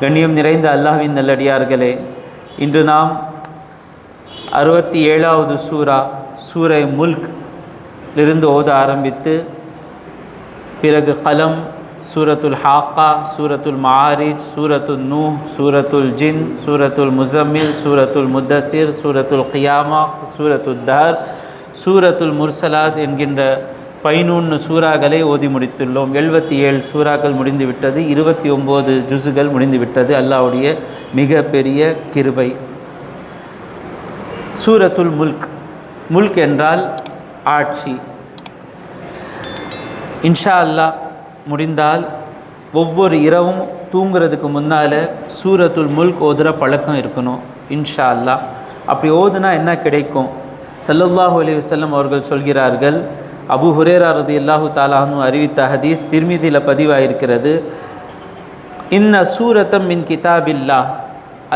கண்ணியம் நிறைந்த அல்லாஹ்வின் நல்லடியார்களே இன்று நாம் அறுபத்தி ஏழாவது சூரா சூரை முல்க் இருந்து ஓத ஆரம்பித்து பிறகு கலம் சூரத்துல் ஹாக்கா சூரத்துல் மாரிஜ் சூரத்துல் நூ சூரத்துல் ஜின் சூரத்துல் முசம்மில் சூரத்துல் முத்தசிர் சூரத்துல் கியாமா சூரத்துல் தஹர் சூரத்துல் முர்சலாத் என்கின்ற பதினொன்று சூறாக்களை ஓதி முடித்துள்ளோம். எழுபத்தி ஏழு சூறாக்கள் முடிந்து விட்டது இருபத்தி ஒம்பது ஜுசுகள் முடிந்துவிட்டது. அல்லாவுடைய மிக பெரிய கிருபை. சூரத்துல் முல்க். முல்க் என்றால் ஆட்சி. இன்ஷா அல்லாஹ் முடிந்தால் ஒவ்வொரு இரவும் தூங்குறதுக்கு முன்னால் சூரத்துல் முல்க் ஓதுகிற பழக்கம் இருக்கணும். இன்ஷா அல்லாஹ் அப்படி ஓதுனா என்ன கிடைக்கும்? சல்லல்லாஹு அலி வஸல்லம் அவர்கள் சொல்கிறார்கள் அபு ஹுரேரா ரதி அல்லாஹு தாலானு அறிவித்த ஹதீஸ் திருமிதியில் பதிவாயிருக்கிறது. இன்ன சூரத்தம் மின் கிதாபில்லா.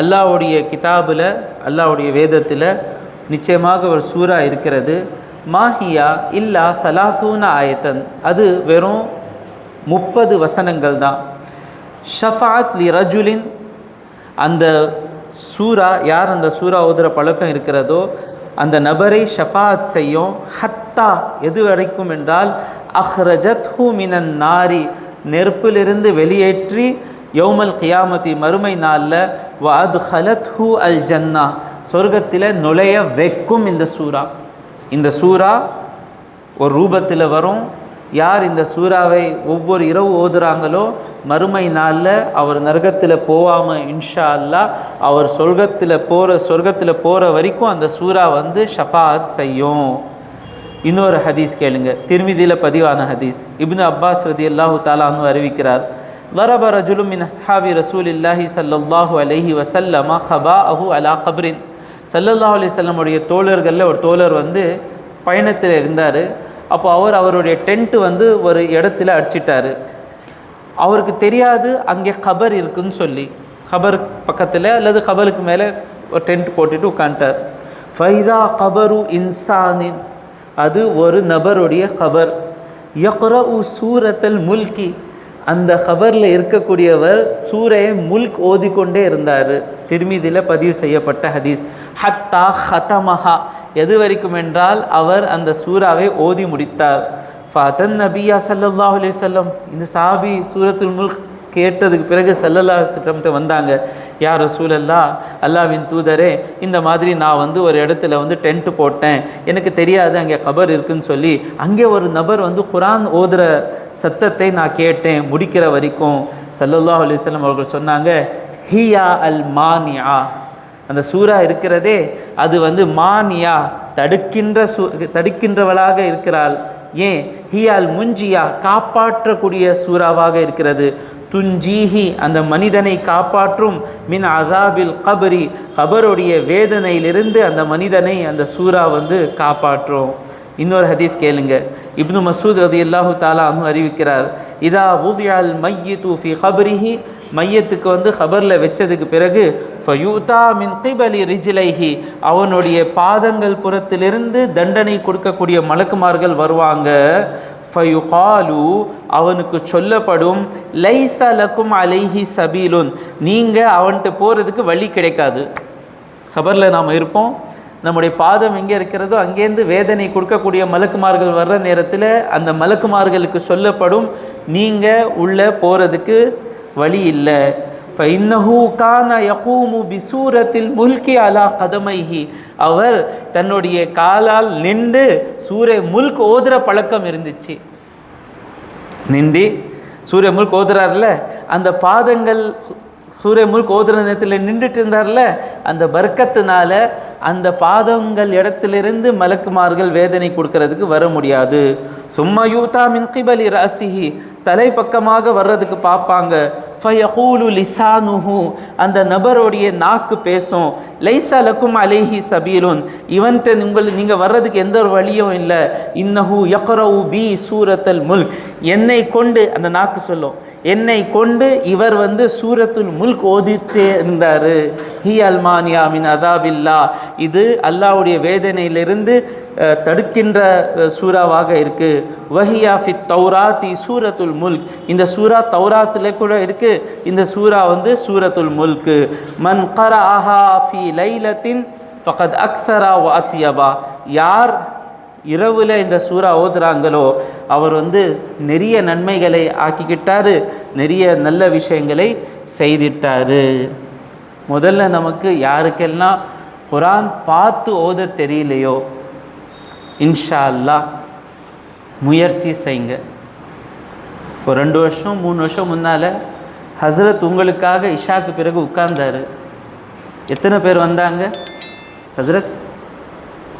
அல்லாவுடைய கிதாபில் அல்லாவுடைய வேதத்தில் நிச்சயமாக ஒரு சூரா இருக்கிறது. மாஹியா இல்லா சலாசூன ஆயத்தன். அது வெறும் முப்பது வசனங்கள் தான். ஷஃபாத் லி ரஜுலின். அந்த சூரா யார் அந்த சூரா ஓதுற பழக்கம் இருக்கிறதோ அந்த நபரை ஷஃபாத் செய்யும். ஹத் ஹத்தா எது வரைக்கும் என்றால் அஹ்ரஜத் ஹூ மினன் நாரி நெருப்பிலிருந்து வெளியேற்றி யௌமல் கியாமதி மறுமை நாளில் வாத் ஹலத் ஹூ அல் ஜன்னா சொர்க்கத்தில் நுழைய வைக்கும் இந்த சூரா இந்த சூரா ஒரு ரூபத்தில் வரும். யார் இந்த சூறாவை ஒவ்வொரு இரவு ஓதுறாங்களோ மறுமை நாளில் அவர் நரகத்தில் போகாமல் இன்ஷா அல்லா அவர் சொர்க்கத்தில் போகிற சொர்க்கத்தில் போகிற வரைக்கும் அந்த சூறா வந்து ஷஃபாத் செய்யும். இன்னொரு ஹதீஸ் கேளுங்க. திருமிதியில் பதிவான ஹதீஸ். இப்னு அப்பாஸ் ரதி அல்லாஹு தாலான்னு அறிவிக்கிறார் வரப ரஜுலும் மின் அஸ்ஹாபி ரசூல் இல்லாஹி சல்லாஹூ அலஹி வசல்லமா ஹபா அஹு அலா கப்ரின். சல்லல்லாஹு அலி சொல்லமுடைய தோழர்களில் ஒரு தோழர் வந்து பயணத்தில் இருந்தார். அப்போ அவர் அவருடைய டென்ட்டு வந்து ஒரு இடத்துல அடிச்சிட்டார். அவருக்கு தெரியாது அங்கே கபர் இருக்குன்னு சொல்லி. கபர் பக்கத்தில் அல்லது கபருக்கு மேலே ஒரு டென்ட் போட்டுட்டு உட்காந்துட்டார் ஃபைதா கபரு இன்சானின். அது ஒரு நபருடைய கபர். யக்ர உ சூரத்தல் முல்கி. அந்த கபரில் இருக்கக்கூடியவர் சூரையை முல்க் ஓதிக்கொண்டே இருந்தார். திருமீதியில் பதிவு செய்யப்பட்ட ஹதீஸ். ஹத்தா ஹதமஹா. எது வரைக்கும் என்றால் அவர் அந்த சூறாவை ஓதி முடித்தார். ஃபதன் நபியா சல்லாஹ் அலி சொல்லம் இந்த சாபி சூரத்துல் முல்க் கேட்டதுக்கு பிறகு செல்லல்லா சிட்டம்கிட்ட வந்தாங்க யார் சூழல்லா அல்லாவின் தூதரே இந்த மாதிரி நான் வந்து ஒரு இடத்துல வந்து டென்ட்டு போட்டேன். எனக்கு தெரியாது அங்கே கபர் இருக்குன்னு சொல்லி. அங்கே ஒரு நபர் வந்து குரான் ஓதுற சத்தத்தை நான் கேட்டேன் முடிக்கிற வரைக்கும். சல்லல்லா அலைஹி அவர்கள் சொன்னாங்க ஹியா அல் மானியா. அந்த சூறா இருக்கிறதே அது வந்து மானியா தடுக்கின்ற சூ தடுக்கின்றவளாக இருக்கிறாள். ஏன்? ஹியால் முஞ்சியா காப்பாற்றக்கூடிய சூறாவாக இருக்கிறது. துஞ்சீஹி அந்த மனிதனை காப்பாற்றும் மின் அசாபில் கபரி கபருடைய வேதனையிலிருந்து அந்த மனிதனை அந்த சூறா வந்து காப்பாற்றும். இன்னொரு ஹதீஸ் கேளுங்க. இப்னு மசூத் ரதி அல்லாஹு தாலா அறிவிக்கிறார் இதா உதியால் மையி தூஃபி கபரிஹி மையத்துக்கு வந்து ஹபரில் வச்சதுக்கு பிறகு ஃபயூதா மின் கிபலி ரிஜிலைஹி அவனுடைய பாதங்கள் புறத்திலிருந்து தண்டனை கொடுக்கக்கூடிய மலக்குமார்கள் வருவாங்க. ஃபயுகாலு அவனுக்கு சொல்லப்படும் லைச லக்கும் அலைஹி சபீலுன். நீங்கள் அவன்கிட்ட போகிறதுக்கு வழி கிடைக்காது. கபரில் நாம் இருப்போம். நம்முடைய பாதம் எங்கே இருக்கிறதோ அங்கேருந்து வேதனை கொடுக்கக்கூடிய மலக்குமார்கள் வர்ற நேரத்தில் அந்த மலக்குமார்களுக்கு சொல்லப்படும் நீங்கள் உள்ளே போகிறதுக்கு வழி இல்லை. ஃபைன்னஹூ கான யகூமு பிசூரத்தில் முல்கி அலா கதமைஹி அவர் தன்னுடைய காலால் நின்று சூரிய முல்க் ஓதுற பழக்கம் இருந்துச்சு. நின்று சூரிய முல்க் ஓதுறாருல அந்த பாதங்கள் சூரிய முல்க் ஓதுற நேரத்தில் நின்றுட்டு இருந்தார்ல அந்த பர்க்கத்தினால அந்த பாதங்கள் இடத்திலிருந்து மலக்குமார்கள் வேதனை கொடுக்கறதுக்கு வர முடியாது. சும்மா யூதா மின் கிபலி ராசிஹி தலை பக்கமாக வர்றதுக்கு பார்ப்பாங்க. ஃபயகூலு லிசானுஹு. அந்த நபருடைய நாக்கு பேசும். லைசா லக்கும் அலேஹி சபீலுன். இவன்ட்டு உங்கள் நீங்கள் வர்றதுக்கு எந்த ஒரு வழியும் இல்லை. இன்னஹு யக்ரவு பி சூரத்தல் முல்க். என்னை கொண்டு அந்த நாக்கு சொல்லும். என்னை கொண்டு இவர் வந்து சூரத்துல் முல்க் ஓதித்தே இருந்தார். ஹி அல்மானியா மின் அதாபில்லா. இது அல்லாவுடைய வேதனையிலிருந்து தடுக்கின்ற சூறாவாக இருக்கு. வஹியா ஃபித் தௌராத்தி சூரத்துல் முல்க். இந்த சூரா தௌராத்தில் கூட இருக்கு. இந்த சூரா வந்து சூரத்துல் முல்க். மன் கர ஆஹா ஃபி லைலத்தின் ஃபகத் அக்ஸரா வ யார் இரவில் இந்த சூறா ஓதுறாங்களோ அவர் வந்து நிறைய நன்மைகளை ஆக்கிக்கிட்டார் நிறைய நல்ல விஷயங்களை செய்திட்டார். முதல்ல நமக்கு யாருக்கெல்லாம் குரான் பார்த்து ஓத தெரியலையோ இன்ஷா அல்லாஹ் முயற்சி செய்யுங்க ஒரு ரெண்டு வருஷம் மூணு வருஷம் முன்னால் ஹசரத் உங்களுக்காக இஷாக்கு பிறகு உட்கார்ந்தார். எத்தனை பேர் வந்தாங்க? ஹசரத்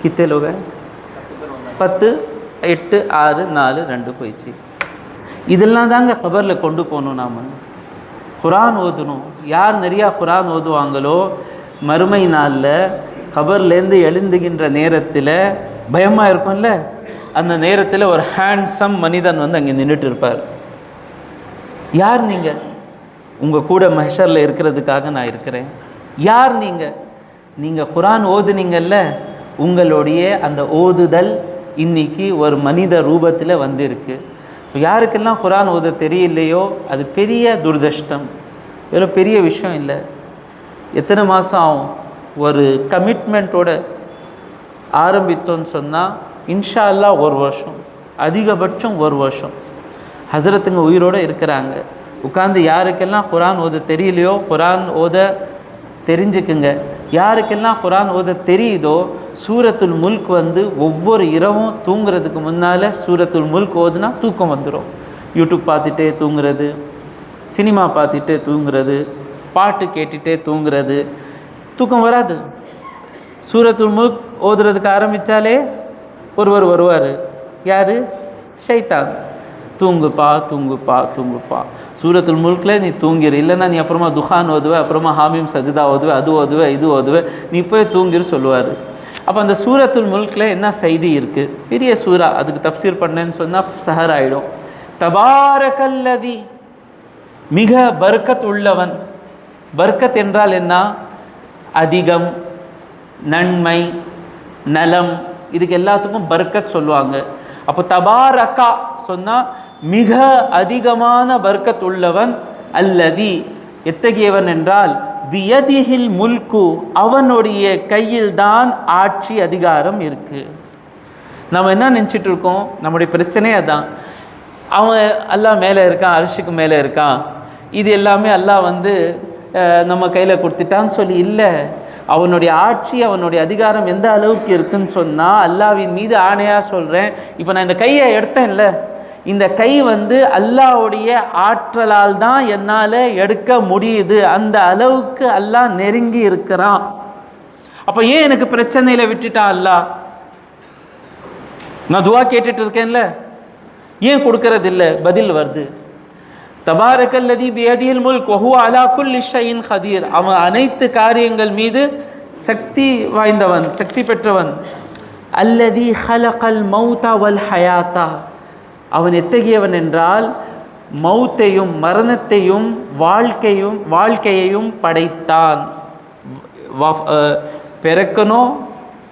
கித்தே லோக பத்து எட்டு ஆறு நாலு ரெண்டு போயிடுச்சு. இதெல்லாம் தாங்க கபரில் கொண்டு போகணும் நாம். குரான் ஓதணும். யார் நிறையா குரான் ஓதுவாங்களோ மறுமை நாளில் கபர்லேருந்து எழுந்துகின்ற நேரத்தில் பயமாக இருக்கும்ல? அந்த நேரத்தில் ஒரு ஹேண்ட்ஸம் மனிதன் வந்து அங்கே நின்றுட்டு இருப்பார். யார் நீங்கள் உங்கள் கூட மஹஷரில் இருக்கிறதுக்காக நான் இருக்கிறேன். யார் நீங்கள் நீங்கள் குரான் ஓதுனீங்கல்ல உங்களுடைய அந்த ஓதுதல் இன்னைக்கு ஒரு மனித ரூபத்தில் வந்திருக்கு. இப்போ யாருக்கெல்லாம் குரான் ஓத தெரியலையோ அது பெரிய துர்தஷ்டம். இவ்வளோ பெரிய விஷயம் இல்லை. எத்தனை மாதம் ஆகும்? ஒரு கமிட்மெண்ட்டோட ஆரம்பித்தோன்னு சொன்னால் இன்ஷா அல்லாஹ் ஒரு வருஷம். அதிகபட்சம் ஒரு வருஷம். ஹசரத்துங்க உயிரோடு இருக்கிறாங்க. உட்காந்து யாருக்கெல்லாம் குரான் ஓத தெரியலையோ குரான் ஓத தெரிஞ்சுக்குங்க. யாருக்கெல்லாம் குரான் ஓத தெரியுதோ சூரத்துல் முல்க் வந்து ஒவ்வொரு இரவும் தூங்குறதுக்கு முன்னால் சூரத்துல் முல்க் ஓதுனா தூக்கம் வந்துடும் யூடியூப் பார்த்துட்டே தூங்குறது சினிமா பார்த்துட்டே தூங்குறது பாட்டு கேட்டுகிட்டே தூங்குறது தூக்கம் வராது. சூரத்துல் முல்க் ஓதுறதுக்கு ஆரம்பித்தாலே ஒருவர் வருவார். யார்? ஷைத்தான். தூங்குப்பா தூங்குப்பா தூங்குப்பா. சூரத்துல் முழுக்கில் நீ தூங்கிரு. இல்லைன்னா நீ அப்புறமா துஹான் ஓதுவ அப்புறமா ஹாமிம் சஜிதா ஓதுவ அது ஓதுவ இது ஓதுவ. நீ போய் தூங்கிரு சொல்லுவார். அப்போ அந்த சூரத்துல் முழுக்கில் என்ன செய்தி இருக்குது பெரிய சூரா அதுக்கு தப்சீர் பண்ணேன்னு சொன்னால் சஹர் ஆகிடும் தபாரகல்லதி மிக பர்க்கத் உள்ளவன் பர்க்கத் என்றால் என்ன? அதிகம் நன்மை நலம். இதுக்கு எல்லாத்துக்கும் பர்க்கத் சொல்லுவாங்க. அப்போ தபாரக்கா சொன்னால் மிக அதிகமான பர்க்கத் உள்ளவன் அல்லதி. எத்தகையவன் என்றால் வியதிகில் முல்கு அவனுடைய கையில்தான் ஆட்சி அதிகாரம் இருக்குது நம்ம என்ன நினச்சிட்டு இருக்கோம்? நம்முடைய பிரச்சனையே அதான். அவன் அல்லாஹ் மேலே இருக்கான் அரிசிக்கு மேலே இருக்கான். இது எல்லாமே அல்லாஹ் வந்து நம்ம கையில் கொடுத்துட்டான்னு சொல்லி இல்லை. அவனுடைய ஆட்சி அவனுடைய அதிகாரம் எந்த அளவுக்கு இருக்குன்னு சொன்னால் அல்லாவின் மீது ஆணையாக சொல்கிறேன் இப்போ நான் இந்த கையை எடுத்தேன்ல. இந்த கை வந்து அல்லாவுடைய ஆற்றலால் தான் என்னால் எடுக்க முடியுது. அந்த அளவுக்கு அல்லாஹ் நெருங்கி இருக்கிறான். அப்போ ஏன் எனக்கு பிரச்சனையில் விட்டுட்டான் அல்லாஹ்? நான் துவா கேட்டுட்டு இருக்கேன்ல. ஏன் கொடுக்கறது பதில் வருது. தபாரக்கல்லதி பியதியில் முல்க் வஹுவ அலா குல்லி ஹதீர் அவன் அனைத்து காரியங்கள் மீது சக்தி வாய்ந்தவன் சக்தி பெற்றவன். அல்லதி ஹலகல் மௌதா வல் ஹயாத்தா. அவன் எத்தகையவன் என்றால் மௌத்தையும் மரணத்தையும் வாழ்க்கையும் வாழ்க்கையையும் படைத்தான். வஃப்- பிறக்கணும்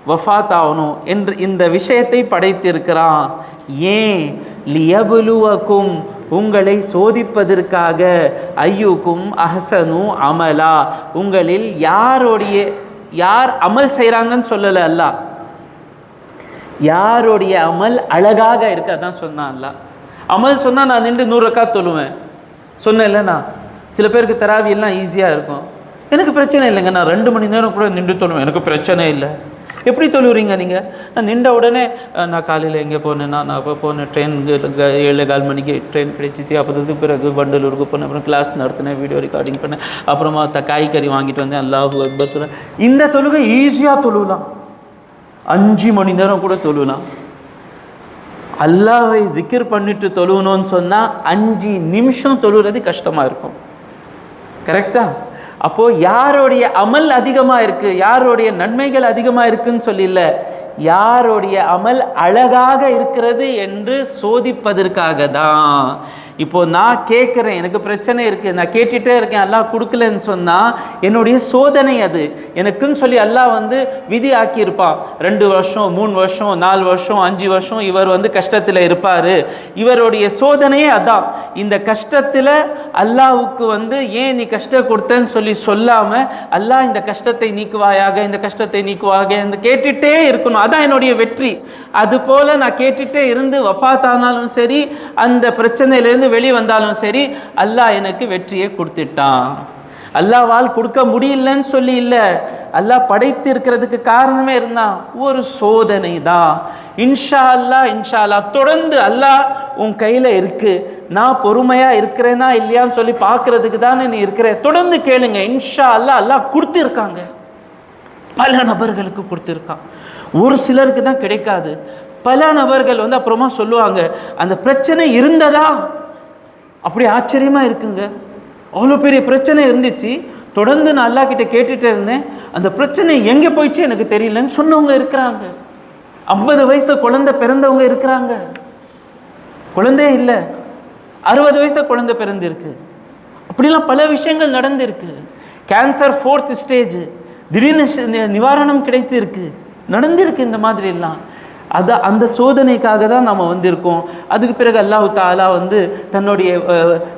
வஃபாத் ஆகணும் என்று இந்த விஷயத்தை படைத்திருக்கிறான். ஏன்? லியபுலுவக்கும் உங்களை சோதிப்பதற்காக ஐயுக்கும் அஹசனு அமலா. உங்களில் யாருடைய யார் அமல் செய்கிறாங்கன்னு சொல்லலை அல்லா யாருடைய அமல் அழகாக இருக்கு அதான் சொன்னான்ல. அமல் சொன்னால் நான் நின்று நூறு ரக்கா தொழுவேன். சொன்னேன்ல நான் சில பேருக்கு தராவி எல்லாம் ஈஸியாக இருக்கும். எனக்கு பிரச்சனை இல்லைங்க நான் ரெண்டு மணி நேரம் கூட நின்று தொழுவேன். எனக்கு பிரச்சனை இல்லை. எப்படி தொழுவுறீங்க நீங்கள் நின்ற உடனே நான் காலையில் எங்கே போனேன்னா நான் அப்போ போனேன் ட்ரெயின் ஏழு கால் மணிக்கு ட்ரெயின் கிடைச்சிச்சு அப்போதுக்கு பிறகு வண்டலூருக்கு போனேன் அப்புறம் கிளாஸ் நடத்தினேன் வீடியோ ரெக்கார்டிங் பண்ணேன். அப்புறமா த காய்கறி வாங்கிட்டு வந்தேன். அல்லாஹு அக்பர் இந்த தொழுகை ஈஸியாக தொழுவலாம் அஞ்சு மணி நேரம் கூட தொழுனா? அல்லாவை ஜிக்கிர் பண்ணிட்டு தொழுவணும்னு சொன்னால் அஞ்சு நிமிஷம் தொழுகிறது கஷ்டமாக இருக்கும். கரெக்டா அப்போது யாருடைய அமல் அதிகமாக இருக்குது யாருடைய நன்மைகள் அதிகமாக இருக்குன்னு சொல்லல யாருடைய அமல் அழகாக இருக்கிறது என்று சோதிப்பதற்காக தான். இப்போ நான் கேட்குறேன் எனக்கு பிரச்சனை இருக்குது நான் கேட்டுகிட்டே இருக்கேன் அல்லாஹ் கொடுக்கலன்னு சொன்னால் என்னுடைய சோதனை அது. எனக்குன்னு சொல்லி அல்லாஹ் வந்து விதி ஆக்கியிருப்பான். ரெண்டு வருஷம் மூணு வருஷம் நாலு வருஷம் அஞ்சு வருஷம் இவர் வந்து கஷ்டத்தில் இருப்பார். இவருடைய சோதனையே அதான். இந்த கஷ்டத்தில் அல்லாவுக்கு வந்து ஏன் நீ கஷ்டம் கொடுத்தேன்னு சொல்லி சொல்லாமல் அல்லாஹ் இந்த கஷ்டத்தை நீக்குவாயாக இந்த கஷ்டத்தை நீக்குவாக இந்த கேட்டுகிட்டே இருக்கணும். அதான் என்னுடைய வெற்றி. அது போல் நான் கேட்டுகிட்டே இருந்து வஃபாத்தானாலும் சரி அந்த பிரச்சனையிலேருந்து வெளி வந்தாலும் சரி அல்லாஹ் எனக்கு வெற்றியை கொடுத்துட்டான். அல்லாவால் கொடுக்க முடியலன்னு சொல்லி இல்லை. அல்லாஹ் படைத்து இருக்கிறதுக்கு காரணமே இருந்தான். ஒரு சோதனை தான் இன்ஷா அல்லாஹ் இன்ஷா அல்லாஹ் தொடர்ந்து அல்லாஹ் உன் கையில் இருக்கு. நான் பொறுமையாக இருக்கிறேனா இல்லையான்னு சொல்லி பார்க்கறதுக்கு தானே நீ இருக்கிற. தொடர்ந்து கேளுங்க. இன்ஷா அல்லாஹ் அல்லாஹ் கொடுத்துருக்காங்க. பல நபர்களுக்கு கொடுத்துருக்கான். ஒரு சிலருக்கு தான் கிடைக்காது. பல நபர்கள் வந்து அப்புறமா சொல்லுவாங்க அந்த பிரச்சனை இருந்ததா? அப்படி ஆச்சரியமாக இருக்குங்க. அவ்வளோ பெரிய பிரச்சனை இருந்துச்சு. தொடர்ந்து நான் அல்லா கிட்ட கேட்டுகிட்டே இருந்தேன். அந்த பிரச்சனை எங்கே போயிடுச்சு எனக்கு தெரியலன்னு சொன்னவங்க இருக்கிறாங்க. ஐம்பது வயசில் குழந்தை பிறந்தவங்க இருக்கிறாங்க. குழந்தையே இல்லை. அறுபது வயசுல குழந்தை பிறந்திருக்கு. அப்படிலாம் பல விஷயங்கள் நடந்திருக்கு. கேன்சர் ஃபோர்த் ஸ்டேஜ் திடீர்னு நிவாரணம் கிடைத்திருக்கு. நடந்திருக்கு இந்த மாதிரி எல்லாம். அது அந்த சோதனைக்காக தான் நம்ம வந்திருக்கோம். அதுக்கு பிறகு அல்லாஹு தாலா வந்து தன்னுடைய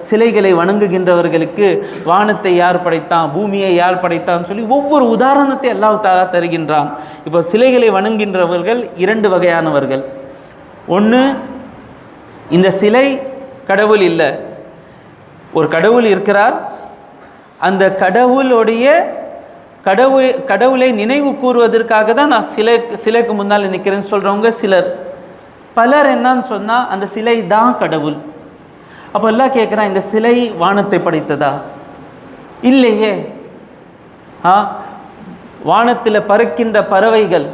சிலைகளை வணங்குகின்றவர்களுக்கு வானத்தை யார் படைத்தான் பூமியை யார் படைத்தான் சொல்லி ஒவ்வொரு உதாரணத்தை அல்லாஹு தாலா தருகின்றான். இப்போ சிலைகளை வணங்குகின்றவர்கள் இரண்டு வகையானவர்கள். ஒன்று இந்த சிலை கடவுள் இல்லை. ஒரு கடவுள் இருக்கிறார். அந்த கடவுளுடைய கடவுள் கடவுளை நினைவு கூறுவதற்காக தான் நான் சிலை சிலைக்கு முன்னால் நிற்கிறேன்னு சொல்கிறவங்க சிலர். பலர் என்னன்னு சொன்னால் அந்த சிலை தான் கடவுள். அப்போ எல்லாம் கேட்குறான் இந்த சிலை வானத்தை படைத்ததா? இல்லையே. ஆ வானத்தில் பறக்கின்ற பறவைகள்.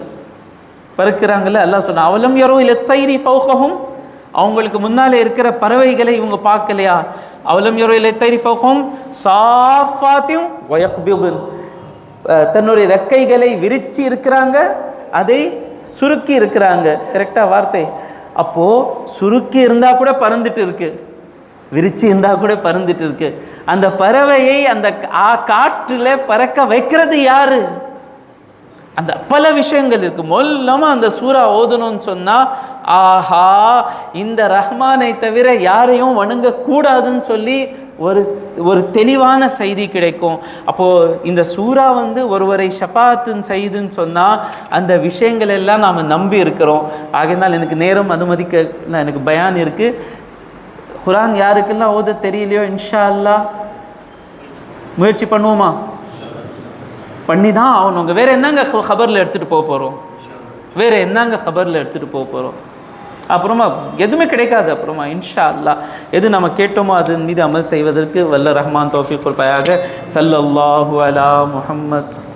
பறக்கிறாங்கல்ல எல்லாம் சொன்னான் அவலம் யாரோ இல்லை தைரி ஃபௌகவும் அவங்களுக்கு முன்னால் இருக்கிற பறவைகளை இவங்க பார்க்கலையா? அவலம் யாரோ இல்லை தைரி ஃபௌகஹும்? சாஃபாத்தியும் வயக்பிதுன். தன்னுடைய ரெக்கைகளை விரிச்சு இருக்கிறாங்க அதை சுருக்கி இருக்கிறாங்க. கரெக்டாக வார்த்தை. அப்போது சுருக்கி இருந்தால் கூட பறந்துட்டு இருக்கு. விரிச்சு இருந்தால் கூட பறந்துட்டு இருக்கு. அந்த பறவையை அந்த காற்றில் பறக்க வைக்கிறது யாரு? அந்த பல விஷயங்கள் இருக்கு. மொல்லமாக அந்த சூறா ஓதணும்னு சொன்னால் ஆஹா இந்த ரஹ்மானை தவிர யாரையும் வணங்கக்கூடாதுன்னு சொல்லி ஒரு ஒரு தெளிவான செய்தி கிடைக்கும். அப்போது இந்த சூறா வந்து ஒருவரை ஷஃபாத்துன் செய்துன்னு சொன்னால் அந்த விஷயங்கள் எல்லாம் நாம் நம்பி இருக்கிறோம். ஆகினால் எனக்கு நேரம் அனுமதிக்க எனக்கு பயான் இருக்குது குரான் யாருக்கெல்லாம் ஓத தெரியலையோ இன்ஷா அல்லாஹ் முயற்சி பண்ணுவோமா? பண்ணி தான் ஆகணுங்க வேறு என்னங்க ஹபரில் எடுத்துகிட்டு போக போகிறோம் வேறு என்னங்க ஹபரில் எடுத்துகிட்டு போக போகிறோம் அப்புறமா எதுவுமே கிடைக்காது அப்புறமா இன்ஷா அல்லாஹ் எது நம்ம கேட்டோமோ அதன் மீது அமல் செய்வதற்கு வல்ல ரஹ்மான் தோஃபி கொடுப்பாயாக. சல்லல்லாஹு அலா முஹம்மத்.